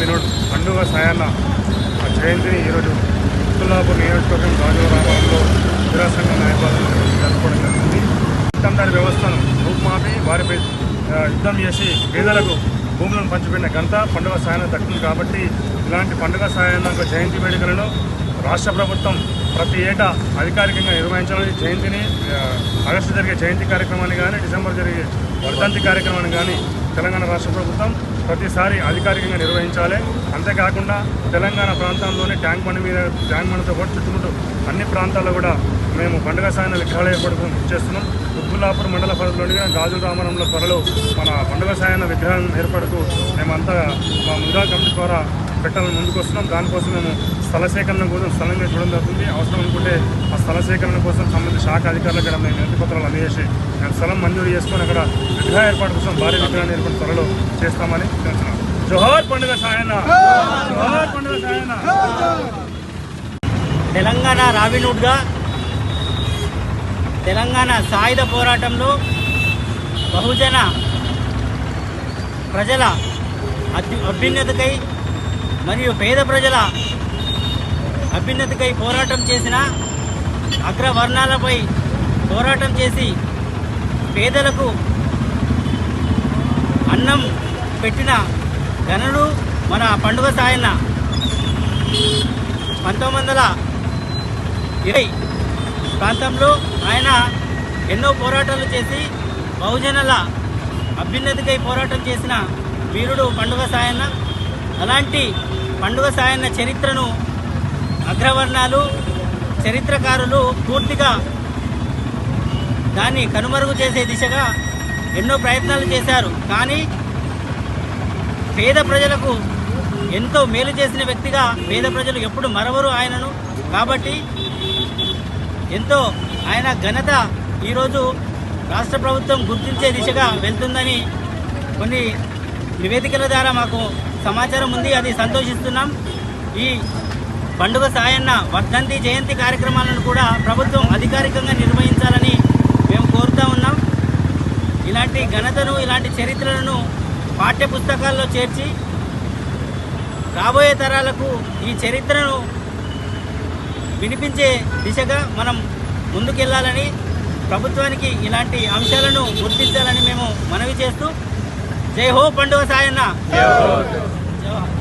దినుడు పండుగ సాయాన్న జయంతిని ఈరోజు తుల్లాపూర్ నియోజకవర్గం రాజవరామంలో సంఘం నాయకులను జరుపుకోవడం జరిగింది. యుద్ధం దాని వ్యవస్థను రూపుమాపి వారిపై యుద్ధం చేసి పేదలకు భూములను పంచిపెట్టిన ఘనత పండుగ సాయంత్రం తక్కువ కాబట్టి ఇలాంటి పండుగ సాయంత్రం జయంతి వేడుకలను రాష్ట్ర ప్రభుత్వం ప్రతి ఏటా అధికారికంగా నిర్వహించాలని జయంతిని ఆగస్టు జరిగే జయంతి కార్యక్రమాన్ని కానీ డిసెంబర్ జరిగే వర్ధంతి కార్యక్రమాన్ని కానీ తెలంగాణ రాష్ట్ర ప్రభుత్వం ప్రతిసారి అధికారికంగా నిర్వహించాలి. అంతేకాకుండా తెలంగాణ ప్రాంతంలోని ట్యాంక్ బండ్ మీద ట్యాంక్ బండితో పాటు చుట్టుముట్టు అన్ని ప్రాంతాల్లో కూడా మేము పండుగ సాయన విగ్రహాలు ఏర్పాటు చేస్తున్నాం. ఉబ్బులాపూర్ మండల పరిధిలోని గాజుల రామరంలో త్వరలో మన పండుగ సాయన విగ్రహం ఏర్పడుతూ మేమంతా మా ముద్రా కమిటీ ద్వారా పెట్టాలని ముందుకు వస్తున్నాం దానికోసం మేము స్థల సేకరణ కోసం స్థలంగా చూడడం జరుగుతుంది. అవసరం అనుకుంటే ఆ స్థల సేకరణ కోసం సంబంధించిన శాఖ అధికారులకు కూడా మేము వినతి పత్రాలు అందజేసి మేము స్థలం మంజూరు చేసుకొని అక్కడ విగ్రహ ఏర్పాటు కోసం భారీ విగ్రహాన్ని ఏర్పాటు త్వరలో చేస్తామని తెలుస్తున్నాం జోహార్ పండుగ సాయన! జోహార్ పండుగ సాయన! తెలంగాణ రావినూడ్గా తెలంగాణ సాయుధ పోరాటంలో బహుజన ప్రజల అభ్యు- మరియు పేద ప్రజల అభ్యున్నతికై పోరాటం చేసిన అగ్రవర్ణాలపై పోరాటం చేసి పేదలకు అన్నం పెట్టిన ఘనుడు మన పండుగ సాయన్న పంతొమ్మిది వందల ఇరవై ప్రాంతంలో ఆయన ఎన్నో పోరాటాలు చేసి బహుజనుల అభ్యున్నతికై పోరాటం చేసిన వీరుడు పండుగ సాయన్న. అలాంటి పండుగ సాయన్న చరిత్రను అగ్రవర్ణాలు చరిత్రకారులు పూర్తిగా దాన్ని కనుమరుగు చేసే దిశగా ఎన్నో ప్రయత్నాలు చేశారు. కానీ పేద ప్రజలకు ఎంతో మేలు చేసిన వ్యక్తిగా పేద ప్రజలు ఎప్పుడు మరవరు ఆయనను. కాబట్టి ఎంతో ఆయన ఘనత ఈరోజు రాష్ట్ర ప్రభుత్వం గుర్తించే దిశగా వెళ్తుందని కొన్ని నివేదికల ద్వారా మాకు సమాచారం ఉంది అది సంతోషిస్తున్నాం. ఈ పండుగ సాయన్న వర్ధంతి జయంతి కార్యక్రమాలను కూడా ప్రభుత్వం అధికారికంగా నిర్వహించాలని మేము కోరుతా ఉన్నాం. ఇలాంటి ఘనతను ఇలాంటి చరిత్రలను పాఠ్య పుస్తకాల్లో చేర్చి రాబోయే తరాలకు ఈ చరిత్రను వినిపించే దిశగా మనం ముందుకెళ్ళాలని ప్రభుత్వానికి ఇలాంటి అంశాలను గుర్తించాలని మేము మనవి చేస్తూ జై హో పండుగ సాయన్న జవహర్